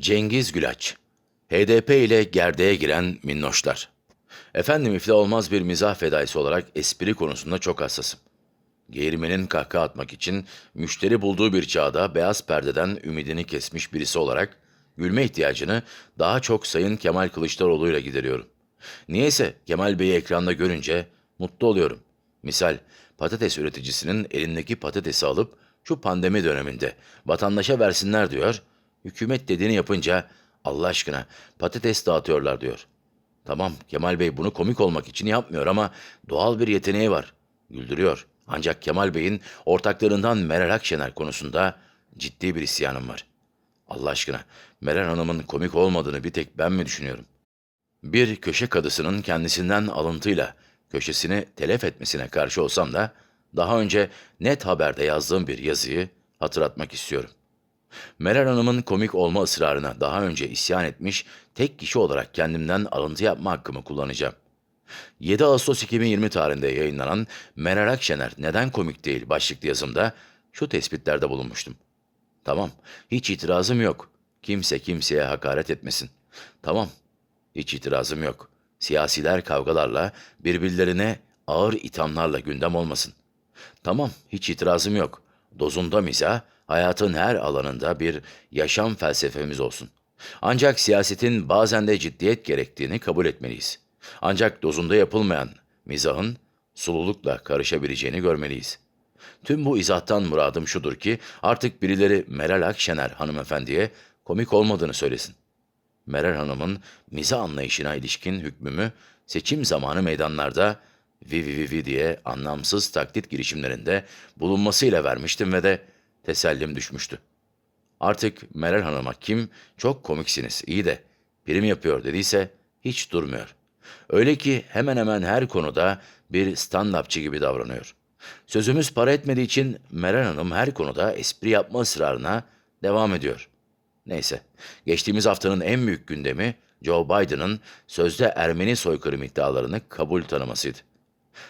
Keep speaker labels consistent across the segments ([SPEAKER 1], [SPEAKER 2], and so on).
[SPEAKER 1] Cengiz Gülaç HDP ile gerdeğe giren minnoşlar. Efendim iflah olmaz bir mizah fedaisi olarak espri konusunda çok hassasım. Geğirmenin kahkaha atmak için müşteri bulduğu bir çağda beyaz perdeden ümidini kesmiş birisi olarak gülme ihtiyacını daha çok Sayın Kemal Kılıçdaroğlu ile gideriyorum. Niyeyse Kemal Bey'i ekranda görünce mutlu oluyorum. Misal patates üreticisinin elindeki patatesi alıp şu pandemi döneminde vatandaşa versinler diyor. Hükümet dediğini yapınca Allah aşkına patates dağıtıyorlar diyor. Tamam Kemal Bey bunu komik olmak için yapmıyor ama doğal bir yeteneği var. Güldürüyor. Ancak Kemal Bey'in ortaklarından Meral Akşener konusunda ciddi bir isyanım var. Allah aşkına Meral Hanım'ın komik olmadığını bir tek ben mi düşünüyorum? Bir köşe kadısının kendisinden alıntıyla köşesini telef etmesine karşı olsam da daha önce net haberde yazdığım bir yazıyı hatırlatmak istiyorum. Meral Hanım'ın komik olma ısrarına daha önce isyan etmiş tek kişi olarak kendimden alıntı yapma hakkımı kullanacağım. 7 Ağustos 2020 tarihinde yayınlanan Meral Akşener neden komik değil başlıklı yazımda şu tespitlerde bulunmuştum. Tamam, hiç itirazım yok. Kimse kimseye hakaret etmesin. Tamam, hiç itirazım yok. Siyasiler kavgalarla, birbirlerine ağır ithamlarla gündem olmasın. Tamam, hiç itirazım yok. Dozunda mizah, hayatın her alanında bir yaşam felsefemiz olsun. Ancak siyasetin bazen de ciddiyet gerektiğini kabul etmeliyiz. Ancak dozunda yapılmayan mizahın sululukla karışabileceğini görmeliyiz. Tüm bu izahtan muradım şudur ki artık birileri Meral Akşener hanımefendiye komik olmadığını söylesin. Meral Hanım'ın mizah anlayışına ilişkin hükmümü seçim zamanı meydanlarda vi vi vi vi diye anlamsız taklit girişimlerinde bulunmasıyla vermiştim ve de tesellim düşmüştü. Artık Meral Hanım'a kim çok komiksiniz iyi de prim yapıyor dediyse hiç durmuyor. Öyle ki hemen hemen her konuda bir stand-upçı gibi davranıyor. Sözümüz para etmediği için Meral Hanım her konuda espri yapma ısrarına devam ediyor. Neyse, geçtiğimiz haftanın en büyük gündemi Joe Biden'ın sözde Ermeni soykırım iddialarını kabul tanımasıydı.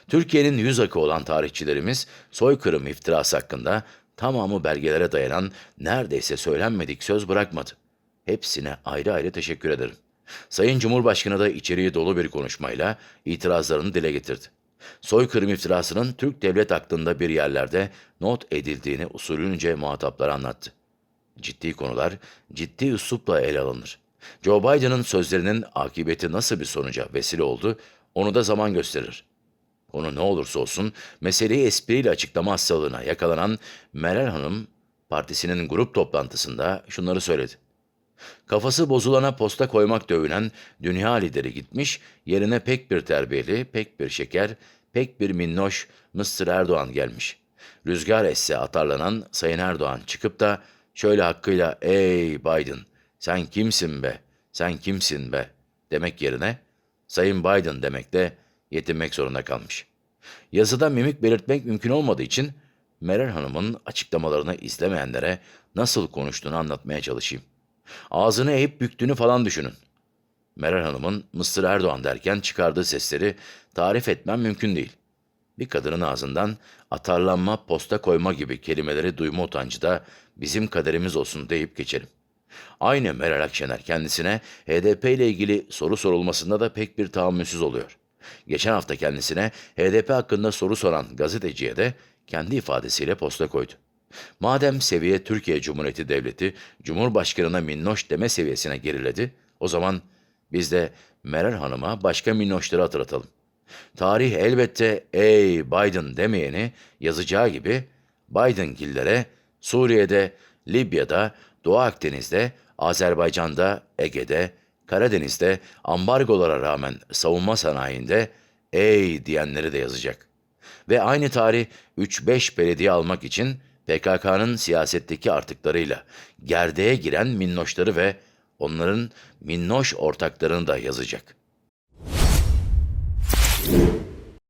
[SPEAKER 1] Türkiye'nin yüz akı olan tarihçilerimiz soykırım iftirası hakkında tamamı belgelere dayanan neredeyse söylenmedik söz bırakmadı. Hepsine ayrı ayrı teşekkür ederim. Sayın Cumhurbaşkanı da içeriği dolu bir konuşmayla itirazlarını dile getirdi. Soykırım iftirasının Türk devlet aklında bir yerlerde not edildiğini usulünce muhataplara anlattı. Ciddi konular ciddi üslupla ele alınır. Joe Biden'ın sözlerinin akıbeti nasıl bir sonuca vesile oldu onu da zaman gösterir. Konu ne olursa olsun meseleyi espriyle açıklama hastalığına yakalanan Meral Hanım partisinin grup toplantısında şunları söyledi. Kafası bozulana posta koymak dövünen dünya lideri gitmiş, yerine pek bir terbiyeli, pek bir şeker, pek bir minnoş Mr. Erdoğan gelmiş. Rüzgar esse atarlanan Sayın Erdoğan çıkıp da şöyle hakkıyla ''Ey Biden, sen kimsin be, sen kimsin be?'' demek yerine Sayın Biden demekle yetinmek zorunda kalmış. Yazıda mimik belirtmek mümkün olmadığı için Meral Hanım'ın açıklamalarını izlemeyenlere nasıl konuştuğunu anlatmaya çalışayım. Ağzını eğip büktüğünü falan düşünün. Meral Hanım'ın Mısır Erdoğan derken çıkardığı sesleri tarif etmem mümkün değil. Bir kadının ağzından atarlanma, posta koyma gibi kelimeleri duyma utancı da bizim kaderimiz olsun deyip geçerim. Aynı Meral Akşener kendisine HDP ile ilgili soru sorulmasında da pek bir tahammülsüz oluyor. Geçen hafta kendisine HDP hakkında soru soran gazeteciye de kendi ifadesiyle posta koydu. Madem seviye Türkiye Cumhuriyeti Devleti, Cumhurbaşkanına minnoş deme seviyesine geriledi, o zaman biz de Meral Hanım'a başka minnoşları hatırlatalım. Tarih elbette ey Biden demeyeni yazacağı gibi Bidengillere Suriye'de, Libya'da, Doğu Akdeniz'de, Azerbaycan'da, Ege'de, Karadeniz'de ambargolara rağmen savunma sanayinde ey diyenleri de yazacak. Ve aynı tarih 3-5 belediye almak için PKK'nın siyasetteki artıklarıyla gerdeğe giren minnoşları ve onların minnoş ortaklarını da yazacak.